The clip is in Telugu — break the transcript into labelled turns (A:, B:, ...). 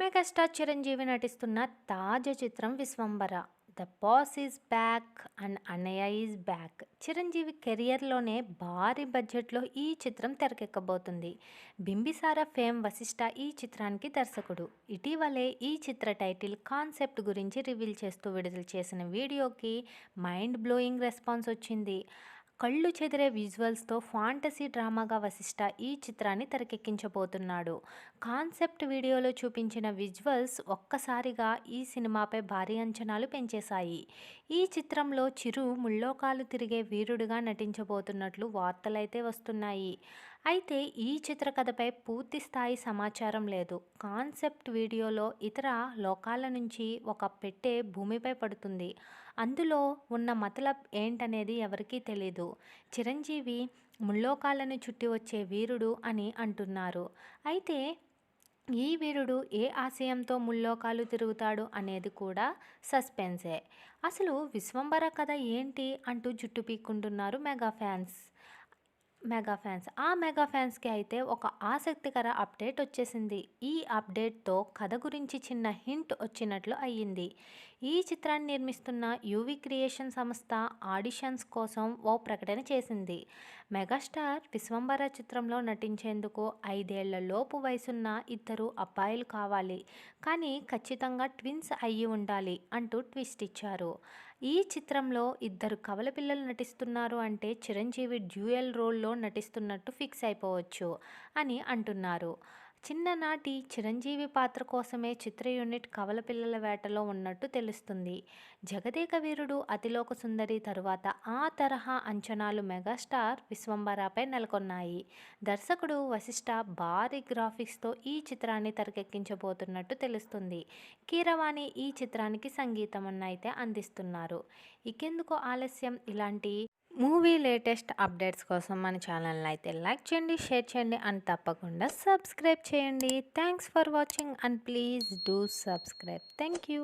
A: మెగాస్టార్ చిరంజీవి నటిస్తున్న తాజా చిత్రం Vishwambhara. The boss is back and అన్నయ్య ఈజ్ బ్యాక్. చిరంజీవి కెరియర్లోనే భారీ బడ్జెట్లో ఈ చిత్రం తెరకెక్కబోతుంది. బింబిసార ఫేమ్ వశిష్ట ఈ చిత్రానికి దర్శకుడు. ఇటీవలే ఈ చిత్ర టైటిల్ కాన్సెప్ట్ గురించి రివీల్ చేస్తూ విడుదల చేసిన వీడియోకి మైండ్ బ్లోయింగ్ రెస్పాన్స్ వచ్చింది. కళ్ళు చెదిరే విజువల్స్తో ఫాంటసీ డ్రామాగా వశిష్ట ఈ చిత్రాన్ని తెరకెక్కించబోతున్నాడు. కాన్సెప్ట్ వీడియోలో చూపించిన విజువల్స్ ఒక్కసారిగా ఈ సినిమాపై భారీ అంచనాలు పెంచేశాయి. ఈ చిత్రంలో చిరు ముల్లోకాలు తిరిగే వీరుడుగా నటించబోతున్నట్లు వార్తలైతే వస్తున్నాయి. అయితే ఈ చిత్రకథపై పూర్తి స్థాయి సమాచారం లేదు. కాన్సెప్ట్ వీడియోలో ఇతర లోకాల నుంచి ఒక పెట్టె భూమిపై పడుతుంది. అందులో ఉన్న మతలబ్ ఏంటనేది ఎవరికీ తెలీదు. చిరంజీవి ముల్లోకాలను చుట్టి వచ్చే వీరుడు అని అంటున్నారు. అయితే ఈ వీరుడు ఏ ఆశయంతో ముల్లోకాలు తిరుగుతాడు అనేది కూడా సస్పెన్సే. అసలు విశ్వంబర కథ ఏంటి అంటూ జుట్టు పీక్కుంటున్నారు మెగా ఫ్యాన్స్. Mega fans. ఆ మెగా ఫ్యాన్స్కి అయితే ఒక ఆసక్తికర అప్డేట్ వచ్చేసింది. ఈ అప్డేట్తో కథ గురించి చిన్న హింట్ వచ్చినట్లు అయ్యింది. ఈ చిత్రాన్ని నిర్మిస్తున్న యూవి క్రియేషన్ సంస్థ ఆడిషన్స్ కోసం ఓ ప్రకటన చేసింది. మెగాస్టార్ విశ్వంబర చిత్రంలో నటించేందుకు ఐదేళ్ళ లోపు వయసున్న ఇద్దరు అబ్బాయిలు కావాలి. కానీ ఖచ్చితంగా ట్విన్స్ అయ్యి ఉండాలి అంటూ ట్విస్ట్ ఇచ్చారు. ఈ చిత్రంలో ఇద్దరు కవల పిల్లలు నటిస్తున్నారు అంటే చిరంజీవి డ్యూయల్ రోల్లో నటిస్తున్నట్టు ఫిక్స్ అయిపోవచ్చు అని అంటున్నారు. చిన్ననాటి చిరంజీవి పాత్ర కోసమే చిత్ర యూనిట్ కవల పిల్లల వేటలో ఉన్నట్టు తెలుస్తుంది. జగదేక వీరుడు అతిలోక సుందరి తరువాత ఆ తరహా అంచనాలు మెగాస్టార్ విశ్వంబరాపై నెలకొన్నాయి. దర్శకుడు వశిష్ఠ భారీ గ్రాఫిక్స్తో ఈ చిత్రాన్ని తెరకెక్కించబోతున్నట్టు తెలుస్తుంది. కీరవాణి ఈ చిత్రానికి సంగీతం అయితే అందిస్తున్నారు. ఇకెందుకు ఆలస్యం? ఇలాంటి మూవీ లేటెస్ట్ అప్డేట్స్ కోసం మన ఛానల్ని అయితే లైక్ చేయండి షేర్ చేయండి అండ్ తప్పకుండా సబ్స్క్రైబ్ చేయండి. Thanks for watching and please do subscribe thank you